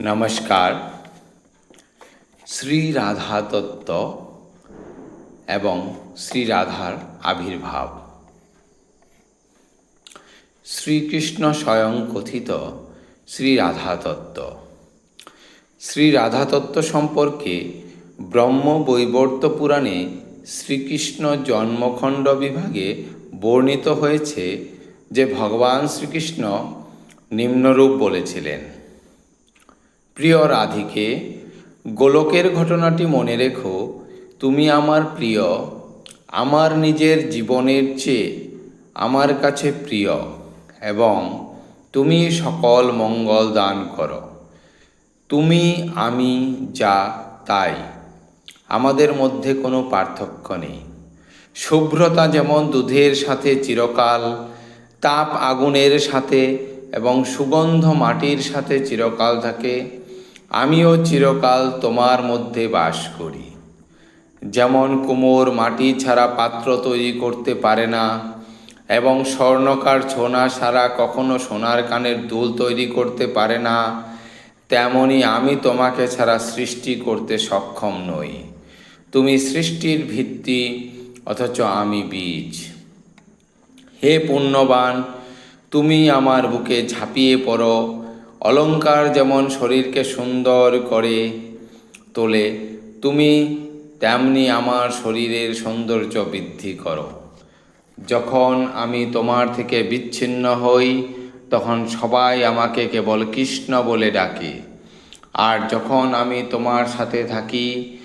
নমস্কার। শ্রী রাধা তত্ত্ব এবং শ্রী রাধার আবির্ভাব। শ্রীকৃষ্ণ স্বয়ং কথিত শ্রী রাধা তত্ত্ব। শ্রী রাধা তত্ত্ব সম্পর্কে ব্রহ্ম বৈবর্ত পুরাণে শ্রীকৃষ্ণ জন্মখণ্ড বিভাগে বর্ণিত হয়েছে যে ভগবান শ্রীকৃষ্ণ নিম্নরূপ বলেছিলেন। প্রিয় রাধিকে, গোলকের ঘটনাটি মনে রেখো, তুমি আমার প্রিয়, আমার নিজের জীবনের চেয়ে আমার কাছে প্রিয়, এবং তুমি সকল মঙ্গল দান করো। তুমি, আমি, যা, তাই, আমাদের মধ্যে কোনো পার্থক্য নেই। শুভ্রতা যেমন দুধের সাথে চিরকাল, তাপ আগুনের সাথে এবং সুগন্ধ মাটির সাথে চিরকাল থাকে আমিও চিরকাল তোমার মধ্যে বাস করি। যেমন কুমোর মাটি ছাড়া পাত্র তৈরি করতে পারে না, এবং স্বর্ণকার ছোনা ছাড়া কখনো সোনার কানের দুল তৈরি করতে পারে না, তেমনি আমি তোমাকে ছাড়া সৃষ্টি করতে সক্ষম নই। তুমি সৃষ্টির ভিত্তি, অথচ আমি বীজ। হে পুণ্যবান, তুমি আমার বুকে ঝাঁপিয়ে পড়ো অলংকার যেমন শরীরকে সুন্দর করে তোলে, তুমি তেমনি আমার শরীরের সৌন্দর্য বৃদ্ধি করো। যখন আমি তোমার থেকে বিচ্ছিন্ন হই, তখন সবাই আমাকে কেবল কৃষ্ণ বলে ডাকে। আর যখন আমি তোমার সাথে থাকি,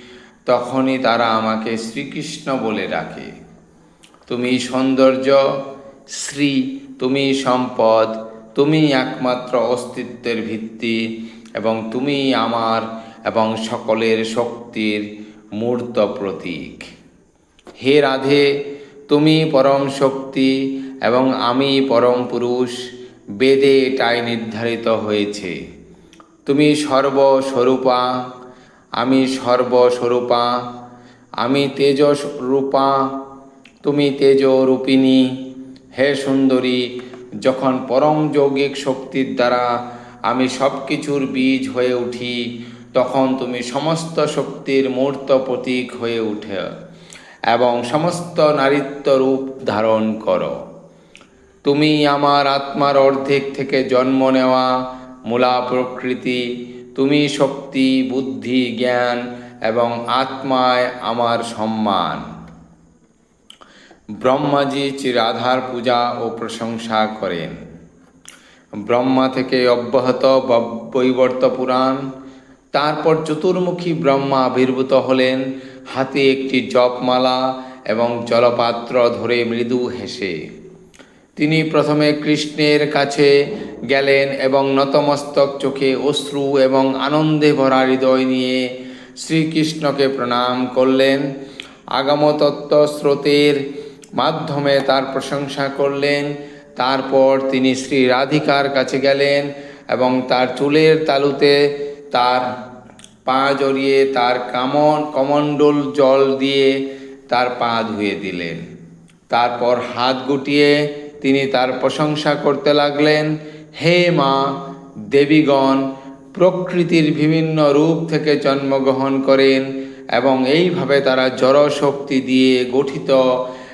তখনই তারা আমাকে শ্রীকৃষ্ণ বলে ডাকে। তুমি সৌন্দর্য, শ্রী, তুমি সম্পদ তুমি একমাত্র অস্তিত্বের ভিত্তি এবং তুমি আমার এবং সকলের শক্তির মূর্ত প্রতীক। হে রাধে, তুমি পরম শক্তি এবং আমি পরম পুরুষ, বেদে এটাই নির্ধারিত হয়েছে। তুমি সর্বস্বরূপা, আমি সর্বস্বরূপা, আমি তেজস্বরূপা, তুমি তেজরূপিণী, হে সুন্দরী যখন পরম যৌগিক শক্তির দ্বারা আমি সব কিছুর বীজ হয়ে উঠি, তখন তুমি সমস্ত শক্তির মূর্ত প্রতীক হয়ে উঠে এবং সমস্ত নারীত্ব রূপ ধারণ করো। তুমি আমার আত্মার অর্ধেক থেকে জন্ম নেওয়া মূলা প্রকৃতি, তুমি শক্তি, বুদ্ধি, জ্ঞান এবং আত্মায় আমার সম্মান। ব্রহ্মাজি শ্রী রাধার পূজা ও প্রশংসা করেন। ব্রহ্মা থেকে অব্যাহত বৈবর্ত পুরাণ। তারপর চতুর্মুখী ব্রহ্মা আবির্ভূত হলেন। হাতে একটি জপমালা এবং জলপাত্র ধরে মৃদু হেসে। তিনি প্রথমে কৃষ্ণের কাছে গেলেন এবং নতমস্তক চোখে অশ্রু এবং আনন্দে ভরা হৃদয় নিয়ে শ্রীকৃষ্ণকে প্রণাম করলেন। আগামতত্ত্ব স্রোতের মাধ্যমে তার প্রশংসা করলেন। তারপর তিনি শ্রী রাধিকার কাছে গেলেন এবং তার চুলের তালুতে তার পা জড়িয়ে তার কামন, কমণ্ডল জল দিয়ে তার পা ধুয়ে দিলেন। তারপর হাত গুটিয়ে তিনি তার প্রশংসা করতে লাগলেন, হে মা, দেবীগণ, প্রকৃতির বিভিন্ন রূপ থেকে জন্মগ্রহণ করেন এবং এইভাবে তারা জড় শক্তি দিয়ে গঠিত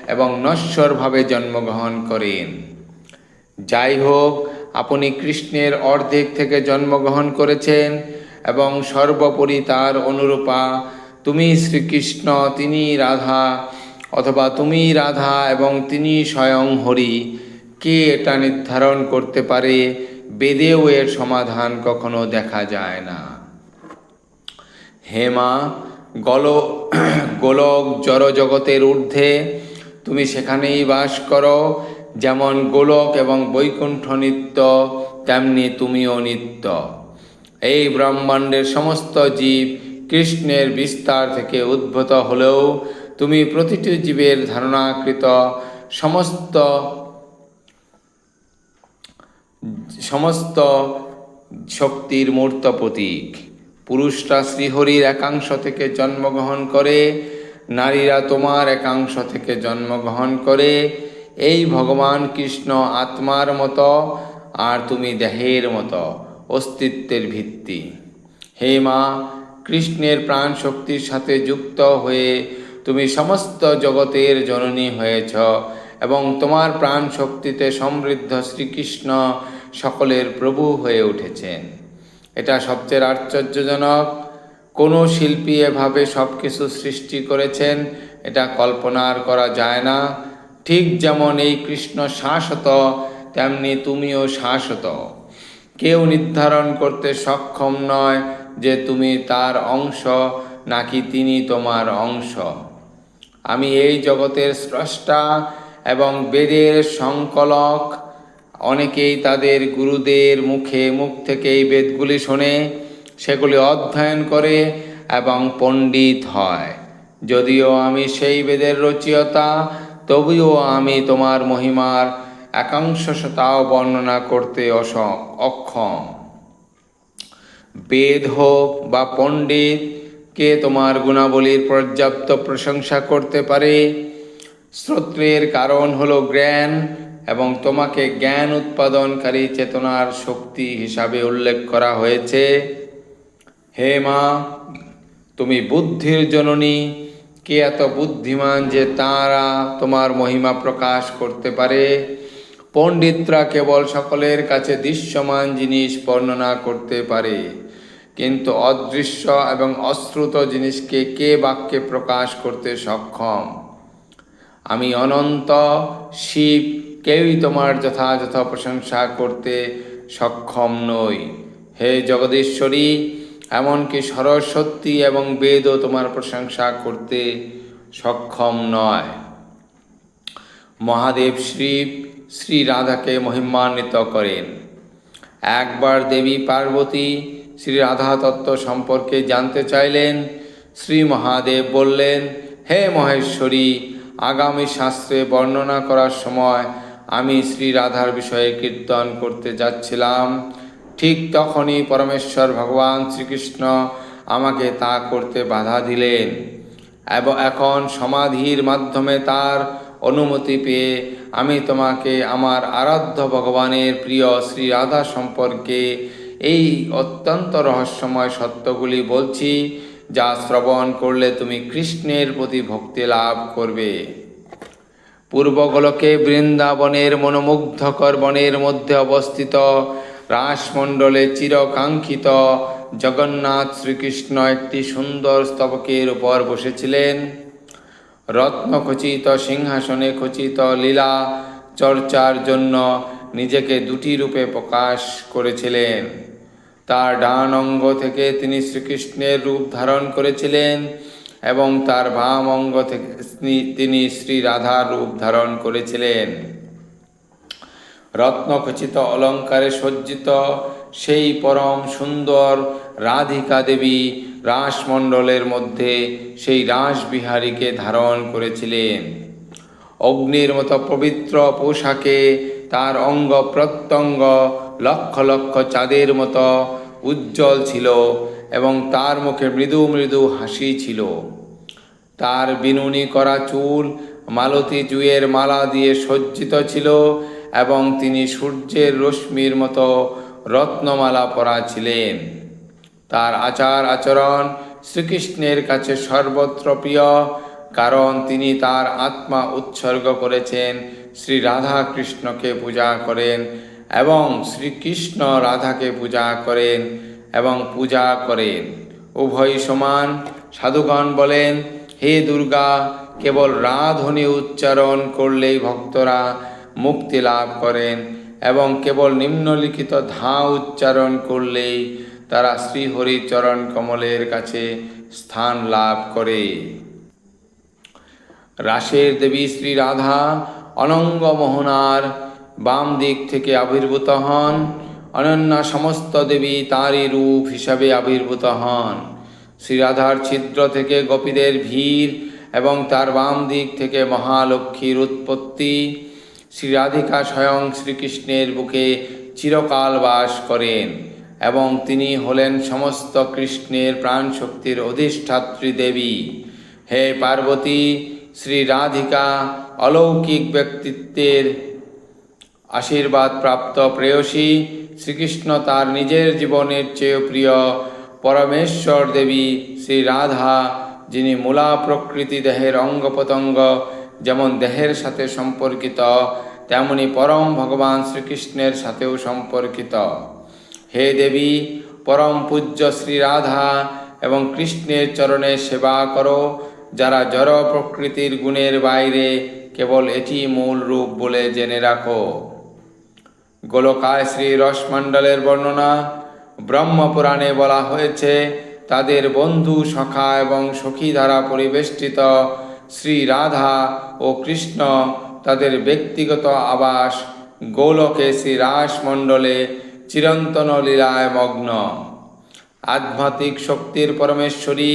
এবং নশ্বরভাবে জন্মগ্রহণ করেন। যাই হোক আপনি কৃষ্ণের অর্ধেক থেকে জন্মগ্রহণ করেছেন এবং সর্বোপরি তার অনুরূপা তুমি শ্রীকৃষ্ণ, তিনি রাধা অথবা তুমি রাধা এবং তিনি স্বয়ং হরি, কে এটা নির্ধারণ করতে পারে বেদেও এর সমাধান কখনো দেখা যায় না। হেমা, গল গোলক জড়জগতের ঊর্ধ্বে তুমি সেখানেই বাস করো, যেমন গোলক এবং বৈকুণ্ঠ নিত্য, তেমনি তুমিও নিত্য। এই ব্রহ্মাণ্ডের সমস্ত জীব কৃষ্ণের বিস্তার থেকে উদ্ভূত হলেও তুমি প্রতিটি জীবের ধারণাকৃত সমস্ত সমস্ত শক্তির মূর্ত প্রতীক। পুরুষরা শ্রীহরির একাংশ থেকে জন্মগ্রহণ করে নারীরা তোমার একাংশ থেকে জন্মগ্রহণ করে এই ভগবান কৃষ্ণ আত্মার মতো আর তুমি দেহের মতো, অস্তিত্বের ভিত্তি। হে মা, কৃষ্ণের প্রাণ শক্তির সাথে যুক্ত হয়ে তুমি সমস্ত জগতের জননী হয়েছ এবং তোমার প্রাণ শক্তিতে সমৃদ্ধ শ্রীকৃষ্ণ সকলের প্রভু হয়ে উঠেছেন। এটা সবচেয়ে আশ্চর্যজনক কোনো শিল্পী এভাবে সব কিছু সৃষ্টি করেছেন, এটা কল্পনার করা যায় না। ঠিক যেমন এই কৃষ্ণ শাশ্বত, তেমনি তুমিও শাশ্বত। কেউ নির্ধারণ করতে সক্ষম নয় যে তুমি তার অংশ নাকি তিনি তোমার অংশ। আমি এই জগতের স্রষ্টা এবং বেদের সংকলক। অনেকেই তাদের গুরুদের মুখে মুখ থেকে এই বেদগুলি শোনে। সেগুলি অধ্যয়ন করে এবং পণ্ডিত হয়। যদিও আমি সেই বেদের রচয়িতা, তবুও আমি তোমার মহিমার একাংশ শতাও বর্ণনা করতে অস অক্ষম। বেদ হোক বা পণ্ডিত, কে তোমার গুণাবলীর পর্যাপ্ত প্রশংসা করতে পারে? শ্রোত্রের কারণ হল জ্ঞান এবং তোমাকে জ্ঞান উৎপাদনকারী চেতনার শক্তি হিসাবে উল্লেখ করা হয়েছে। হে মা, তুমি বুদ্ধির জননী, কে এত বুদ্ধিমান যে তারা তোমার মহিমা প্রকাশ করতে পারে? পণ্ডিতরা কেবল সকলের কাছে দৃশ্যমান জিনিস বর্ণনা করতে পারে, কিন্তু অদৃশ্য এবং অশ্রুত জিনিসকে কে বাক্যে প্রকাশ করতে সক্ষম? আমি অনন্ত, শিব, কেউই তোমার যথাযথ প্রশংসা করতে সক্ষম নই। হে জগদীশ্বরী এমনকি সরস্বতী এবং বেদও তোমার প্রশংসা করতে সক্ষম নয়। মহাদেব শিব শ্রী রাধাকে মহিমান্বিত করেন। একবার দেবী পার্বতী শ্রী রাধা তত্ত্ব সম্পর্কে জানতে চাইলেন, শ্রী মহাদেব বললেন, হে মহেশ্বরী, আগামী শাস্ত্রে বর্ণনা করার সময় আমি শ্রী রাধার বিষয়ে কীর্তন করতে যাচ্ছিলাম। ঠিক তখনই পরমেশ্বর ভগবান শ্রীকৃষ্ণ আমাকে তা করতে বাধা দিলেন এবং এখন সমাধির মাধ্যমে তার অনুমতি পেয়ে আমি তোমাকে আমার আরাধ্য ভগবানের প্রিয় শ্রী রাধা সম্পর্কে এই অত্যন্ত রহস্যময় সত্যগুলি বলছি, যা শ্রবণ করলে তুমি কৃষ্ণের প্রতি ভক্তি লাভ করবে। পূর্বগোলকে বৃন্দাবনের মনোমুগ্ধকর বনের মধ্যে অবস্থিত রাসমণ্ডলে চিরকাঙ্ক্ষিত জগন্নাথ শ্রীকৃষ্ণ একটি সুন্দর স্তবকের উপর বসেছিলেন। রত্নখচিত সিংহাসনে খচিত লীলা চর্চার জন্য নিজেকে দুটি রূপে প্রকাশ করেছিলেন। তার ডান অঙ্গ থেকে তিনি শ্রীকৃষ্ণের রূপ ধারণ করেছিলেন এবং তার বাম অঙ্গ থেকে তিনি শ্রী রাধার রূপ ধারণ করেছিলেন। রত্নখচিত অলঙ্কারে সজ্জিত, সেই পরম সুন্দর রাধিকা দেবী রাসমণ্ডলের মধ্যে সেই রাসবিহারীকে ধারণ করেছিলেন। অগ্নির মতো পবিত্র পোশাকে তার অঙ্গ প্রত্যঙ্গ লক্ষ লক্ষ চাঁদের মতো উজ্জ্বল ছিল এবং তার মুখে মৃদু মৃদু হাসি ছিল। তার বিনুনি করা চুল মালতী জুয়ের মালা দিয়ে সজ্জিত ছিল এবং তিনি সূর্যের রশ্মির মতো রত্নমালা পরা ছিলেন তার আচার আচরণ শ্রীকৃষ্ণের কাছে সর্বত্র প্রিয়, কারণ তিনি তার আত্মা উৎসর্গ করেছেন, শ্রী রাধা কৃষ্ণকে পূজা করেন এবং শ্রীকৃষ্ণ রাধাকে পূজা করেন এবং পূজা করেন। উভয় সমান, সাধুগণ বলেন, হে দুর্গা, কেবল রাধনী উচ্চারণ করলেই ভক্তরা মুক্তি লাভ করেন এবং কেবল নিম্নলিখিত ধা উচ্চারণ করলেই তারা শ্রীহরি চরণ কমলের কাছে স্থান লাভ করে। রাসের দেবী শ্রী রাধা অনঙ্গ মোহনার বাম দিক থেকে আবির্ভূত হন। অনন্য সমস্ত দেবী তাঁরই রূপ হিসাবে আবির্ভূত হন। শ্রীরাধার ছিদ্র থেকে গোপীদের ভিড় এবং তার বাম দিক থেকে মহালক্ষ্মীর উৎপত্তি শ্রী রাধিকা স্বয়ং শ্রীকৃষ্ণের বুকে চিরকাল বাস করেন এবং তিনি হলেন সমস্ত কৃষ্ণের প্রাণশক্তির অধিষ্ঠাত্রী দেবী। হে পার্বতী শ্রী রাধিকা অলৌকিক ব্যক্তিত্বের আশীর্বাদ প্রাপ্ত প্রেয়সী শ্রীকৃষ্ণ তার নিজের জীবনের চেয়ে প্রিয় পরমেশ্বর দেবী শ্রী রাধা যিনি মূলা প্রকৃতি দেহের অঙ্গ যেমন দেহের সাথে সম্পর্কিত, তেমনি পরম ভগবান শ্রীকৃষ্ণের সাথেও সম্পর্কিত। হে দেবী, পরম পূজ্য শ্রী রাধা এবং কৃষ্ণের চরণে সেবা করো, যারা জড় প্রকৃতির গুণের বাইরে কেবল এটি মূল রূপ বলে জেনে রাখো। গোলকায় শ্রী রসমণ্ডলের বর্ণনা, ব্রহ্মপুরাণে বলা হয়েছে, তাদের বন্ধু সখা এবং সখী দ্বারা পরিবেষ্টিত শ্রী রাধা ও কৃষ্ণ তাদের ব্যক্তিগত আবাস গোলকে শ্রী রাসমণ্ডলে চিরন্তন লীলায় মগ্ন আধ্যাত্মিক শক্তির পরমেশ্বরী,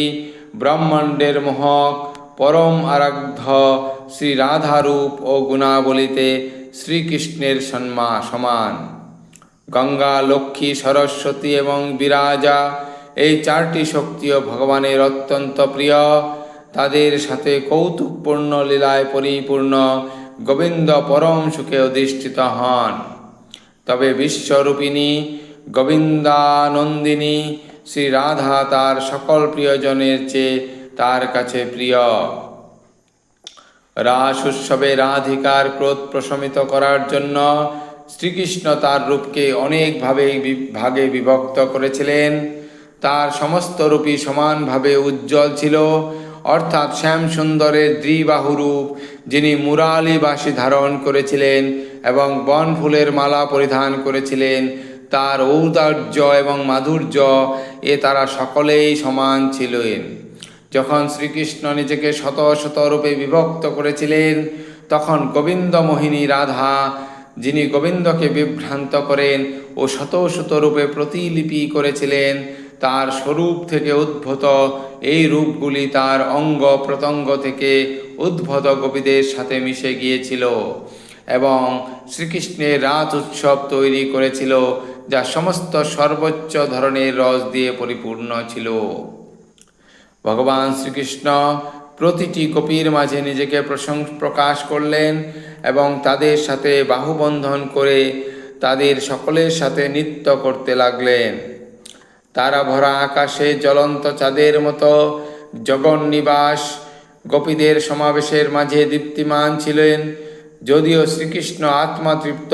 ব্রহ্মাণ্ডের মোহক, পরম আরাধ্য শ্রী রাধারূপ ও গুণাবলিতে শ্রীকৃষ্ণের সন্মা সমান। গঙ্গা, লক্ষ্মী, সরস্বতী এবং বিরাজা এই চারটি শক্তিও ভগবানের অত্যন্ত প্রিয়। তাদের সাথে কৌতুকপূর্ণ, লীলায় পরিপূর্ণ গোবিন্দ পরম সুখে অধিষ্ঠিত হন। তবে বিশ্বরূপিণী, গোবিন্দানন্দিনী শ্রী রাধা তার সকল প্রিয়জনের চেয়ে তার কাছে প্রিয়। রাস উৎসবে রাধিকার ক্রোধ প্রশমিত করার জন্য শ্রীকৃষ্ণ তার রূপকে অনেকভাবে ভাগে বিভক্ত করেছিলেন। তার সমস্ত রূপই সমানভাবে উজ্জ্বল ছিল। অর্থাৎ শ্যাম সুন্দরের দ্বিবাহু রূপ যিনি মুরালি বাসি ধারণ করেছিলেন এবং বনফুলের মালা পরিধান করেছিলেন, তার ঔদার্য এবং মাধুর্য এ তারা সকলেই সমান ছিলেন। যখন শ্রীকৃষ্ণ নিজেকে শত শত রূপে বিভক্ত করেছিলেন, তখন গোবিন্দ মোহিনী রাধা, যিনি গোবিন্দকে বিভ্রান্ত করেন ও শত শত রূপে প্রতিলিপি করেছিলেন তার স্বরূপ থেকে উদ্ভূত। এই রূপগুলি তার অঙ্গ প্রত্যঙ্গ থেকে উদ্ভূত কবিদের সাথে মিশে গিয়েছিল এবং শ্রীকৃষ্ণের রাত উৎসব তৈরি করেছিল, যা সমস্ত সর্বোচ্চ ধরনের রস দিয়ে পরিপূর্ণ ছিল। ভগবান শ্রীকৃষ্ণ প্রতিটি কপির মাঝে নিজেকে প্রশংস প্রকাশ করলেন এবং তাদের সাথে বাহুবন্ধন করে তাদের সকলের সাথে নৃত্য করতে লাগলেন। তারা ভরা আকাশে জ্বলন্ত চাঁদের মতো। জগন্নিবাস গোপীদের সমাবেশের মাঝে দীপ্তিমান ছিলেন। যদিও শ্রীকৃষ্ণ আত্মাতৃপ্ত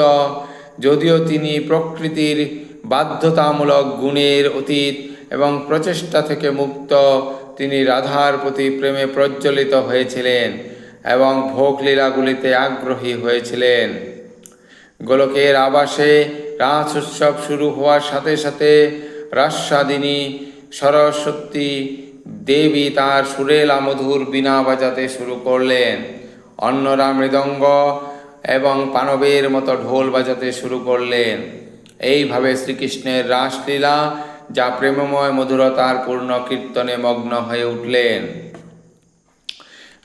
যদিও তিনি প্রকৃতির বাধ্যতামূলক গুণের অতীত এবং প্রচেষ্টা থেকে মুক্ত, তিনি রাধার প্রতি প্রেমে প্রজ্বলিত হয়েছিলেন এবং ভোগলীলাগুলিতে আগ্রহী হয়েছিলেন। গোলকের আবাসে রাস উৎসব শুরু হওয়ার সাথে সাথে রাস্বাদিনী সরস্বতী দেবী তার সুরেলা মধুর বীণা বাজাতে শুরু করলেন। অন্যরা মৃদঙ্গ এবং পানবের মতো ঢোল বাজাতে শুরু করলেন। এইভাবে শ্রীকৃষ্ণের রাসলীলা, যা প্রেমময় মধুরতার পূর্ণ কীর্তনে মগ্ন হয়ে উঠলেন।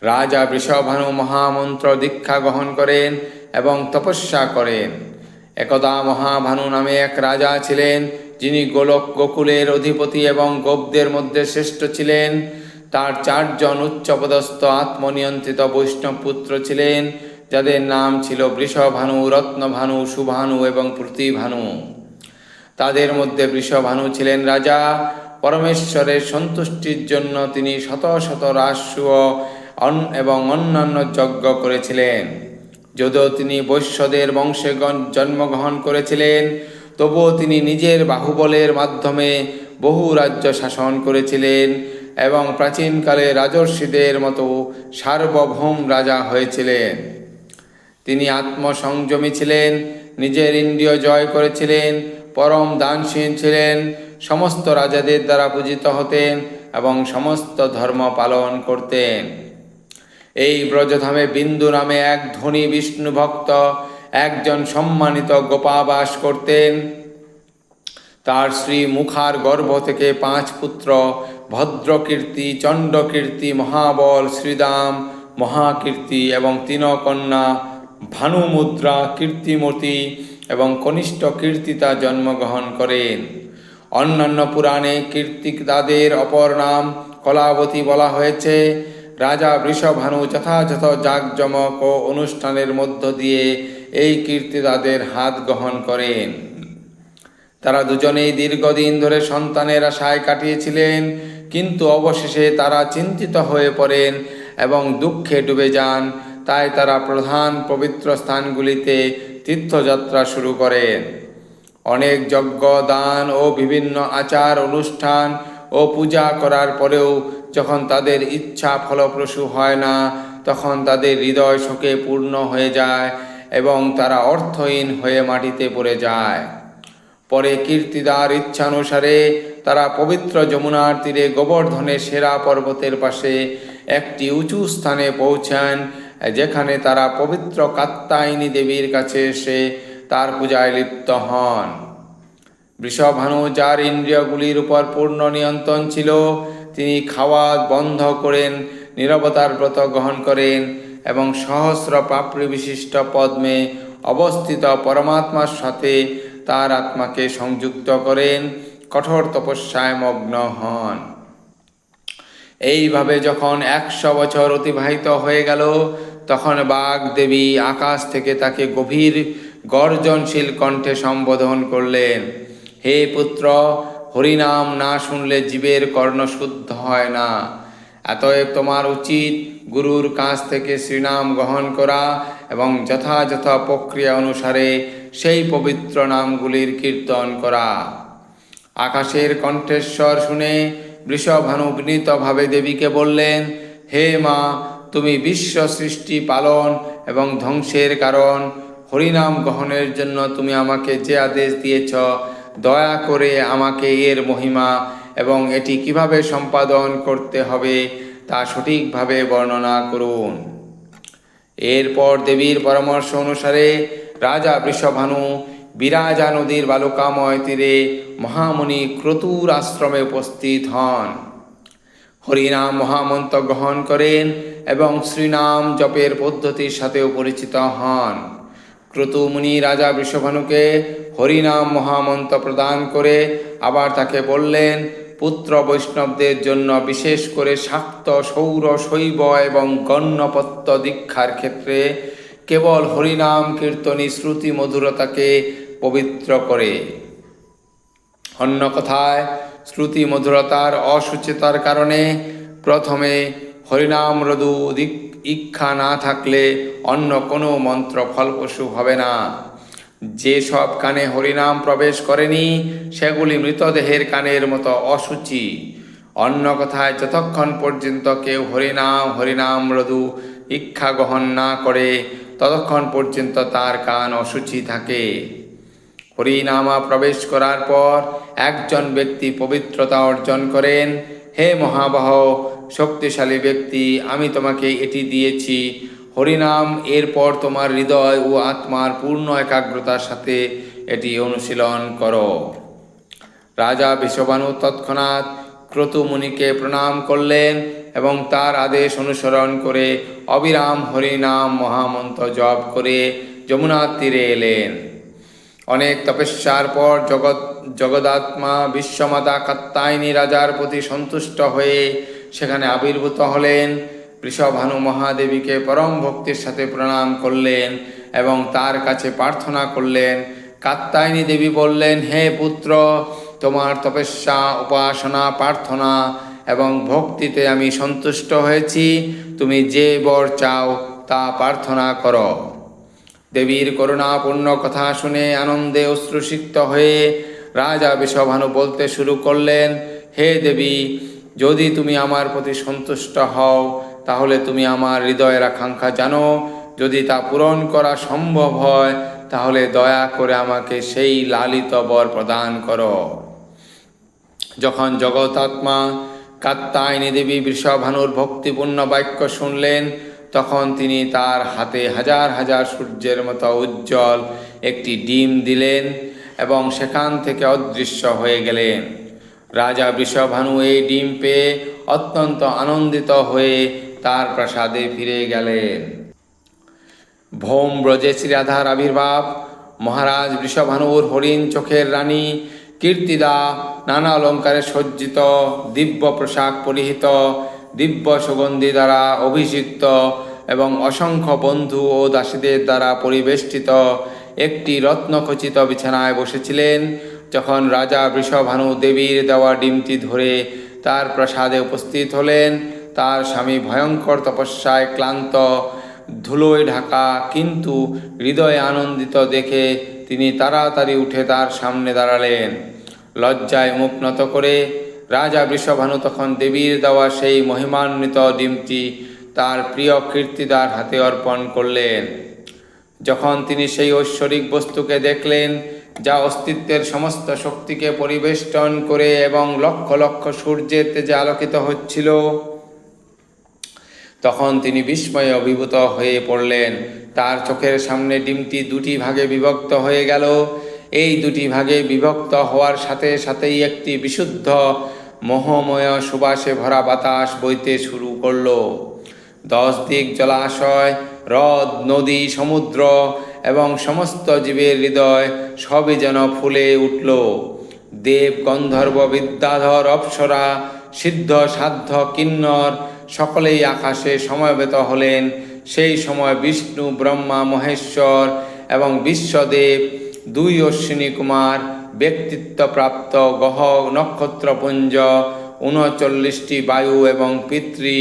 রাজা বৃষভানু মহামন্ত্র দীক্ষা গ্রহণ করেন এবং তপস্যা করেন। একদা মহাভানু নামে এক রাজা ছিলেন যিনি গোলক গোকুলের অধিপতি এবং গোপদের মধ্যে শ্রেষ্ঠ ছিলেন, তার চারজন উচ্চপদস্থ আত্মনিয়ন্ত্রিত বৈষ্ণব পুত্র ছিলেন, যাদের নাম ছিল বৃষভানু, রত্নভানু, সুভানু এবং প্রতিভানু। তাদের মধ্যে বৃষভানু ছিলেন রাজা। পরমেশ্বরের সন্তুষ্টির জন্য তিনি শত শত অন- এবং অন্যান্য যজ্ঞ করেছিলেন। যদিও তিনি বৈশ্যদের বংশে জন্মগ্রহণ করেছিলেন তবুও তিনি নিজের বাহুবলের মাধ্যমে বহু রাজ্য শাসন করেছিলেন এবং প্রাচীনকালে রাজর্ষিদের মতো সার্বভৌম রাজা হয়েছিলেন। তিনি আত্মসংযমী ছিলেন, নিজের ইন্দ্রিয় জয় করেছিলেন, পরম দানশীল ছিলেন, সমস্ত রাজাদের দ্বারা পূজিত হতেন এবং সমস্ত ধর্ম পালন করতেন। এই ব্রজধামে বিন্দু নামে এক ধনী বিষ্ণু ভক্ত একজন সম্মানিত গোপা বাস করতেন। তার শ্রী মুখার গর্ভ থেকে পাঁচ পুত্র, ভদ্রকীর্তি, চণ্ডকীর্তি, মহাবল, শ্রীদাম, মহাকীর্তি এবং তিন কন্যা ভানুমুদ্রা কীর্তিমতী এবং কনিষ্ঠ কীর্তিতা জন্মগ্রহণ করেন। অন্যান্য পুরাণে কীর্তিদাদের অপর নাম কলাবতী বলা হয়েছে। রাজা বৃষভানু যথাযথ জাঁকজমক ও অনুষ্ঠানের মধ্য দিয়ে এই কীর্তিদাদের হাত গ্রহণ করেন। তারা দুজনেই দীর্ঘদিন ধরে সন্তানের আশায় কাটিয়েছিলেন, কিন্তু অবশেষে তারা চিন্তিত হয়ে পড়েন এবং দুঃখে ডুবে যান। তাই তারা প্রধান পবিত্র স্থানগুলিতে তীর্থযাত্রা শুরু করেন। অনেক যজ্ঞ, দান ও বিভিন্ন আচার অনুষ্ঠান ও পূজা করার পরেও যখন তাদের ইচ্ছা ফলপ্রসূ হয় না, তখন তাদের হৃদয় শোকে পূর্ণ হয়ে যায়। এবং তারা অর্থহীন হয়ে মাটিতে পড়ে যায়। পরে কীর্তিদার ইচ্ছানুসারে তারা পবিত্র যমুনার তীরে গোবর্ধনের সেরা পর্বতের পাশে একটি উঁচু স্থানে পৌঁছান, যেখানে তারা পবিত্র কাত্তায়নী দেবীর কাছে এসে তার পূজায় লিপ্ত হন। বৃষভানু যার ইন্দ্রিয়গুলির উপর পূর্ণ নিয়ন্ত্রণ ছিল। তিনি খাওয়া বন্ধ করেন, নিরবতার ব্রত গ্রহণ করেন এবং সহস্র পাপড়ি বিশিষ্ট পদ্মে অবস্থিত পরমাত্মার সাথে তার আত্মাকে সংযুক্ত করেন কঠোর তপস্যায় মগ্ন হন। এইভাবে যখন একশো বছর অতিবাহিত হয়ে গেল, তখন বাঘ দেবী আকাশ থেকে তাকে গভীর গর্জনশীল কণ্ঠে সম্বোধন করলেন, হে পুত্র, হরিনাম না শুনলে জীবের কর্ণ শুদ্ধ হয় না। এতএব তোমার উচিত গুরুর কাছ থেকে শ্রীনাম গ্রহণ করা এবং যথাযথ প্রক্রিয়া অনুসারে সেই পবিত্র নামগুলির কীর্তন করা। আকাশের কণ্ঠেশ্বর শুনে বৃষভানু বিনীতভাবে দেবীকে বললেন, হে মা, তুমি বিশ্ব সৃষ্টি পালন এবং ধ্বংসের কারণ, হরিনাম গ্রহণের জন্য তুমি আমাকে যে আদেশ দিয়েছ, দয়া করে আমাকে এর মহিমা এবং এটি কীভাবে সম্পাদন করতে হবে তা সঠিকভাবে বর্ণনা করুন। এরপর দেবীর পরামর্শ অনুসারে রাজা বৃষভানু বিরাজা নদীর বালুকাময় তীরে মহামুনি ক্রতুর আশ্রমে উপস্থিত হন। হরিনাম মহামন্ত্র গ্রহণ করেন এবং শ্রীনাম জপের পদ্ধতির সাথেও পরিচিত হন। ক্রতুমুনি রাজা বৃষভানুকে হরিনাম মহামন্ত্র প্রদান করে আবার তাকে বললেন পুত্র বৈষ্ণবদের জন্য বিশেষ করে শাক্ত সৌর শৈব এবং গণ্যপত্য দীক্ষার ক্ষেত্রে কেবল হরিনাম, কীর্তনী, শ্রুতি, মধুরতাকে পবিত্র করে। অন্য কথায়, শ্রুতি, মধুরতার অসুচিতার কারণে প্রথমে হরিনাম রদু ইচ্ছা না থাকলে অন্য কোনো মন্ত্র ফলপ্রসূ হবে না। যে সব কানে হরিনাম প্রবেশ করেনি, সেগুলি মৃতদেহের কানের মতো অসুচি। অন্য কথায়, যতক্ষণ পর্যন্ত কেউ হরিনাম হরিনাম রদু ইচ্ছা গ্রহণ না করে, ততক্ষণ পর্যন্ত তার কান অসুচি থাকে। হরিনামা প্রবেশ করার পর একজন ব্যক্তি পবিত্রতা অর্জন করেন, হে মহাবাহ, শক্তিশালী ব্যক্তি, আমি তোমাকে এটি দিয়েছি। হরিনাম, এরপর তোমার হৃদয় ও আত্মার পূর্ণ একাগ্রতার সাথে এটি অনুশীলন করো। রাজা বিশ্ববানু তৎক্ষণাৎ ক্রতুমুনিকে প্রণাম করলেন এবং তার আদেশ অনুসরণ করে অবিরাম হরিনাম মহামন্ত্র জপ করে যমুনার তীরে এলেন। অনেক তপস্যার পর জগৎ, জগদাত্মা বিশ্বমাতা কাত্তায়নী রাজার প্রতি সন্তুষ্ট হয়ে সেখানে আবির্ভূত হলেন। বৃষভানু মহাদেবীকে পরম ভক্তির সাথে প্রণাম করলেন এবং তার কাছে প্রার্থনা করলেন। কাত্তায়নী দেবী বললেন, হে পুত্র, তোমার তপস্যা, উপাসনা, প্রার্থনা এবং ভক্তিতে আমি সন্তুষ্ট হয়েছি। তুমি যে বর চাও তা প্রার্থনা করো দেবীর করুণাপূর্ণ কথা শুনে আনন্দে অশ্রুসিক্ত হয়ে রাজা বিষভানু বলতে শুরু করলেন, হে দেবী, যদি তুমি আমার প্রতি সন্তুষ্ট হও তাহলে তুমি আমার হৃদয়ের আকাঙ্ক্ষা জানো, যদি তা পূরণ করা সম্ভব হয়, তাহলে দয়া করে আমাকে সেই লালিত বর প্রদান করো। যখন জগতাত্মা কাত্তায়নী দেবী বৃষভানুর ভক্তিপূর্ণ বাক্য শুনলেন, তখন তিনি তার হাতে হাজার হাজার সূর্যের মতো উজ্জ্বল একটি ডিম দিলেন এবং সেখান থেকে অদৃশ্য হয়ে গেলেন। রাজা বৃষভানু এই ডিম পেয়ে অত্যন্ত আনন্দিত হয়ে তার প্রাসাদে ফিরে গেলেন। ভৌম ব্রজে শ্রীরাধার আবির্ভাব, মহারাজ বৃষভানুর হরিণ চোখের রানী, কীর্তিদা, নানা অলঙ্কারে সজ্জিত, দিব্য পোশাক পরিহিত, দিব্য সুগন্ধি দ্বারা অভিষিক্ত এবং অসংখ্য বন্ধু ও দাসীদের দ্বারা পরিবেষ্টিত একটি রত্নখচিত বিছানায় বসেছিলেন, যখন রাজা বৃষভানু দেবীর দেওয়া ডিমটি ধরে তার প্রাসাদে উপস্থিত হলেন। তার স্বামী ভয়ঙ্কর তপস্যায় ক্লান্ত, ধুলোয় ঢাকা, কিন্তু হৃদয়ে আনন্দিত দেখে তিনি তাড়াতাড়ি উঠে তার সামনে দাঁড়ালেন। লজ্জায় মুখ নত করে রাজা বৃষভানু তখন দেবীর দেওয়া সেই মহিমান্বিত ডিমটি তার প্রিয় কীর্তিদার হাতে অর্পণ করলেন। যখন তিনি সেই ঐশ্বরিক বস্তুকে দেখলেন, যা অস্তিত্বের সমস্ত শক্তিকে পরিবেষ্টন করে এবং লক্ষ লক্ষ সূর্যের তেজে আলোকিত হচ্ছিল তখন তিনি বিস্ময়ে অভিভূত হয়ে পড়লেন। তার চোখের সামনে ডিমটি দুটি ভাগে বিভক্ত হয়ে গেল। এই দুটি ভাগে বিভক্ত হওয়ার সাথে সাথেই একটি বিশুদ্ধ মোহময় সুবাসে ভরা বাতাস বইতে শুরু করল। দশ দিক জলাশয়, হ্রদ, নদী, সমুদ্র এবং সমস্ত জীবের হৃদয় সবই যেন ফুলে উঠল। দেব গন্ধর্ব বিদ্যাধর অপ্সরা, সিদ্ধ, সাধ্য, কিন্নর সকলেই আকাশে সমবেত হলেন। সেই সময় বিষ্ণু, ব্রহ্মা, মহেশ্বর এবং বিশ্বদেব, দুই অশ্বিনী কুমার, ব্যক্তিত্বপ্রাপ্ত গহ নক্ষত্রপুঞ্জ, উনচল্লিশটি বায়ু এবং পিতৃ,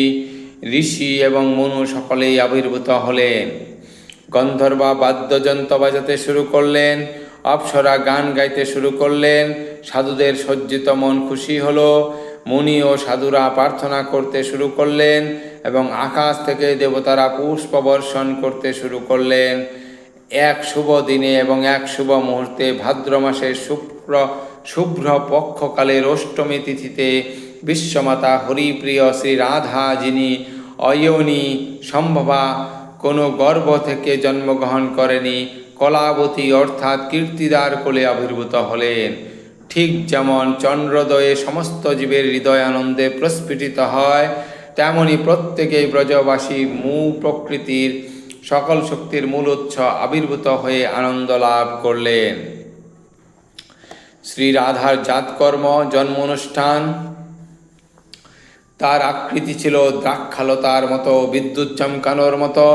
ঋষি এবং মনু সকলেই আবির্ভূত হলেন। গন্ধর্বা বাদ্যযন্ত্র বাজাতে শুরু করলেন, অপ্সরা গান গাইতে শুরু করলেন, সাধুদের সজ্জিত মন খুশি হলো মুনি ও সাধুরা প্রার্থনা করতে শুরু করলেন এবং আকাশ থেকে দেবতারা পুষ্প বর্ষণ করতে শুরু করলেন। এক শুভ দিনে এবং এক শুভ মুহূর্তে ভাদ্র মাসের শুক্র, শুভ্র পক্ষকালের অষ্টমী তিথিতে বিশ্বমাতা হরিপ্রিয় শ্রী রাধা যিনি অয়নী সম্ভবা, কোনো গর্ভ থেকে জন্মগ্রহণ করেনি, কলাবতী অর্থাৎ কীর্তিদার কোলে আবির্ভূত হলেন। ঠিক যেমন চন্দ্রোদয়ে সমস্ত জীবের হৃদয় আনন্দে প্রস্ফুটিত হয়, তেমনি প্রত্যেকেই ব্রজবাসী মূ প্রকৃতির সকল শক্তির মূল উৎস আবির্ভূত হয়ে আনন্দ লাভ করলেন। শ্রী রাধার জাতকর্ম জন্ম অনুষ্ঠান তার আকৃতি ছিল দ্রাক্ষালতার মতো, বিদ্যুৎ চমকানোর মতো,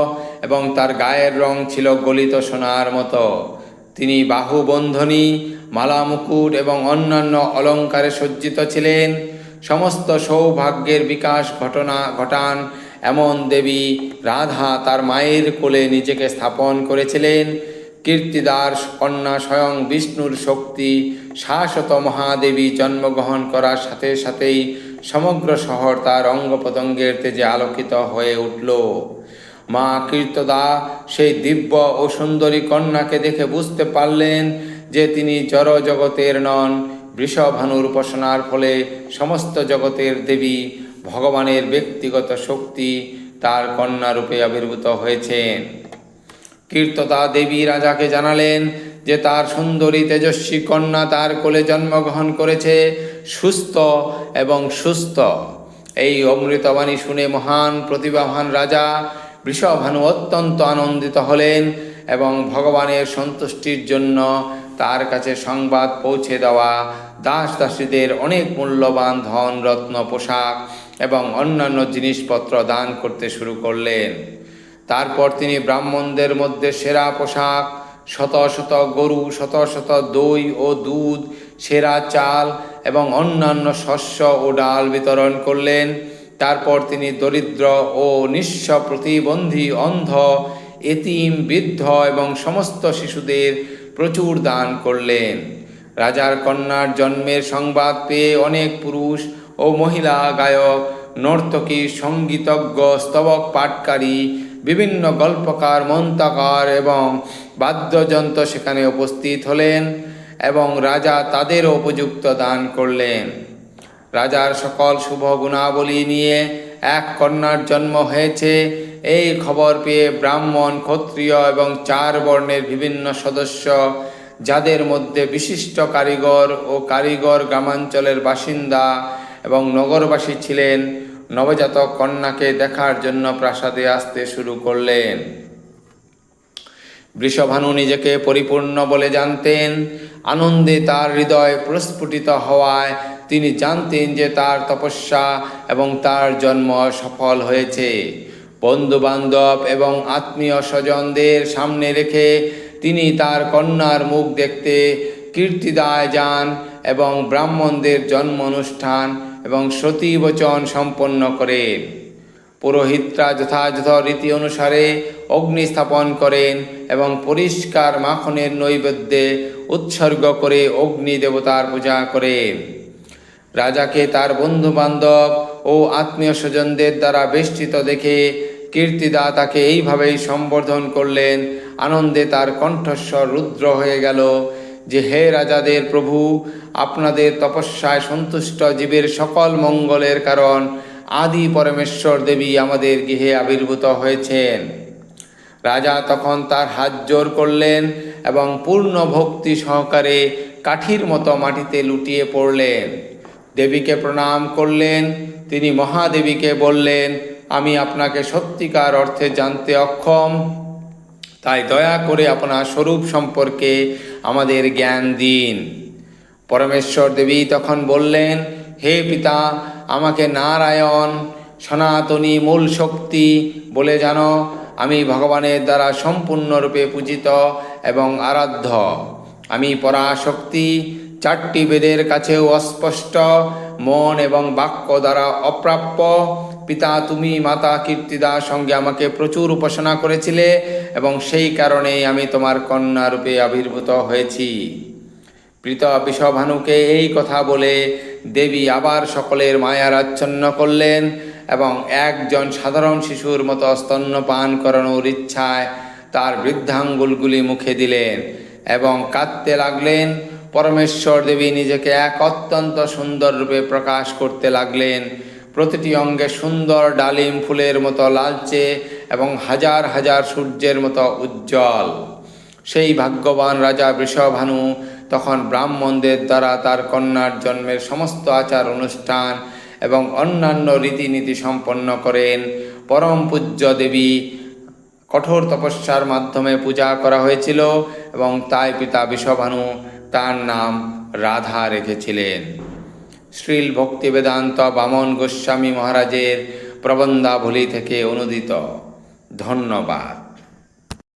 এবং তার গায়ের রং ছিল গলিত সোনার মতো। তিনি বাহুবন্ধনী মালা মুকুট এবং অন্যান্য অলঙ্কারে সজ্জিত ছিলেন। সমস্ত সৌভাগ্যের বিকাশ ঘটনা ঘটান এমন দেবী রাধা তার মায়ের কোলে নিজেকে স্থাপন করেছিলেন। কীর্তিদার কন্যা স্বয়ং বিষ্ণুর শক্তি, শাশ্বত মহাদেবী জন্মগ্রহণ করার সাথে সাথেই সমগ্র শহর তার অঙ্গ তেজে আলোকিত হয়ে উঠল। মা কীর্তদা সেই দিব্য ও সুন্দরী কন্যাকে দেখে বুঝতে পারলেন যে তিনি জড় জগতের নন। বৃষভানুর উপাসনার ফলে সমস্ত জগতের দেবী ভগবানের ব্যক্তিগত শক্তি তার কন্যা রূপে আবির্ভূত হয়েছেন। কীর্তদা দেবী রাজাকে জানালেন যে তার সুন্দরী তেজস্বী কন্যা তার কোলে জন্মগ্রহণ করেছে, সুস্থ এবং সুস্থ। এই অমৃতবাণী শুনে মহান প্রতিভাবান রাজা বৃষভানু অত্যন্ত আনন্দিত হলেন এবং ভগবানের সন্তুষ্টির জন্য তার কাছে সংবাদ পৌঁছে দেওয়া দাস দাসীদের অনেক মূল্যবান ধন, রত্ন, পোশাক এবং অন্যান্য জিনিসপত্র দান করতে শুরু করলেন। তারপর তিনি ব্রাহ্মণদের মধ্যে সেরা পোশাক, শত শত গরু, শত শত দই ও দুধ, সেরা চাল এবং অন্যান্য শস্য ও ডাল বিতরণ করলেন। তারপর তিনি দরিদ্র ও নিঃস্ব প্রতিবন্ধী অন্ধ, এতিম, বৃদ্ধ এবং সমস্ত শিশুদের প্রচুর দান করলেন। রাজার কন্যার জন্মের সংবাদ পেয়ে অনেক পুরুষ ও মহিলা গায়ক, নর্তকী, সঙ্গীতজ্ঞ, স্তবক পাঠকারী, বিভিন্ন গল্পকার, মন্তকার এবং বাদ্যযন্ত্র সেখানে উপস্থিত হলেন এবং রাজা তাদেরও উপযুক্ত দান করলেন। রাজার সকল শুভ গুণাবলী নিয়ে এক কন্যার জন্ম হয়েছে। এই খবর পেয়ে ব্রাহ্মণ, ক্ষত্রিয় এবং চার বর্ণের বিভিন্ন সদস্য, যাদের মধ্যে বিশিষ্ট কারিগর ও কারিগর গ্রামাঞ্চলের বাসিন্দা এবং নগরবাসী ছিলেন, নবজাতক কন্যাকে দেখার জন্য প্রাসাদে আসতে শুরু করলেন। বৃষভানু নিজেকে পরিপূর্ণ বলে জানতেন। আনন্দে তার হৃদয় প্রস্ফুটিত হওয়ায় তিনি জানতেন যে তার তপস্যা এবং তার জন্ম সফল হয়েছে। বন্ধু বান্ধব এবং আত্মীয় স্বজনদের সামনে রেখে তিনি তার কন্যার মুখ দেখতে কীর্তিদায় যান এবং ব্রাহ্মণদের জন্ম অনুষ্ঠান এবং সতীবচন সম্পন্ন করেন। পুরোহিতরা যথাযথ রীতি অনুসারে অগ্নি স্থাপন করেন এবং পরিষ্কার মাখনের নৈবেদ্যে উৎসর্গ করে অগ্নি দেবতার পূজা করেন। রাজাকে তার বন্ধু বান্ধব ও আত্মীয় স্বজনদের দ্বারা বেষ্টিত দেখে কীর্তিদা তাকে এইভাবেই সম্বোধন করলেন। আনন্দে তার কণ্ঠস্বর রুদ্র হয়ে গেল যে, হে রাজাদের প্রভু, আপনাদের তপস্যায় সন্তুষ্ট জীবের সকল মঙ্গলের কারণ আদি পরমেশ্বর দেবী আমাদের গৃহে আবির্ভূত হয়েছেন। রাজা তখন তার হাত জোর করলেন এবং পূর্ণ ভক্তি সহকারে কাঠির মতো মাটিতে লুটিয়ে পড়লেন। দেবীকে প্রণাম করলেন, তিনি মহাদেবীকে বললেন, আমি আপনাকে সত্যিকার অর্থে জানতে অক্ষম। তাই দয়া করে আপনার স্বরূপ সম্পর্কে আমাদের জ্ঞান দিন। পরমেশ্বর দেবী তখন বললেন, হে পিতা, আমাকে নারায়ণ, সনাতনী মূল শক্তি, বলে জানো, আমি ভগবানের দ্বারা সম্পূর্ণরূপে পূজিত এবং আরাধ্য। আমি পরাশক্তি চারটি বেদের কাছেও অস্পষ্ট মন এবং বাক্য দ্বারা অপ্রাপ্য। পিতা, তুমি মাতা কীর্তিদার সঙ্গে আমাকে প্রচুর উপাসনা করেছিলে এবং সেই কারণেই আমি তোমার কন্যা রূপে আবির্ভূত হয়েছি। প্রীত বিষভানুকে এই কথা বলে দেবী আবার সকলের মায়ার আচ্ছন্ন করলেন এবং একজন সাধারণ শিশুর মতো স্তন্যপান করানোর ইচ্ছায় তার বৃদ্ধাঙ্গুলগুলি মুখে দিলেন এবং কাঁদতে লাগলেন। পরমেশ্বর দেবী নিজেকে এক অত্যন্ত সুন্দর রূপে প্রকাশ করতে লাগলেন। প্রতিটি অঙ্গে সুন্দর ডালিম ফুলের মতো লালচে এবং হাজার হাজার সূর্যের মতো উজ্জ্বল। সেই ভাগ্যবান রাজা বৃষভানু তখন ব্রাহ্মণদের দ্বারা তার কন্যার জন্মের সমস্ত আচার অনুষ্ঠান এবং অন্যান্য রীতিনীতি সম্পন্ন করেন। পরম পূজ্য দেবী কঠোর তপস্যার মাধ্যমে পূজা করা হয়েছিল এবং তাই পিতা বিশ্বভানু তার নাম রাধা রেখেছিলেন। শ্রীল ভক্তি বেদান্ত বামন গোস্বামী মহারাজের প্রবন্ধাবলী থেকে অনুদিত। ধন্যবাদ।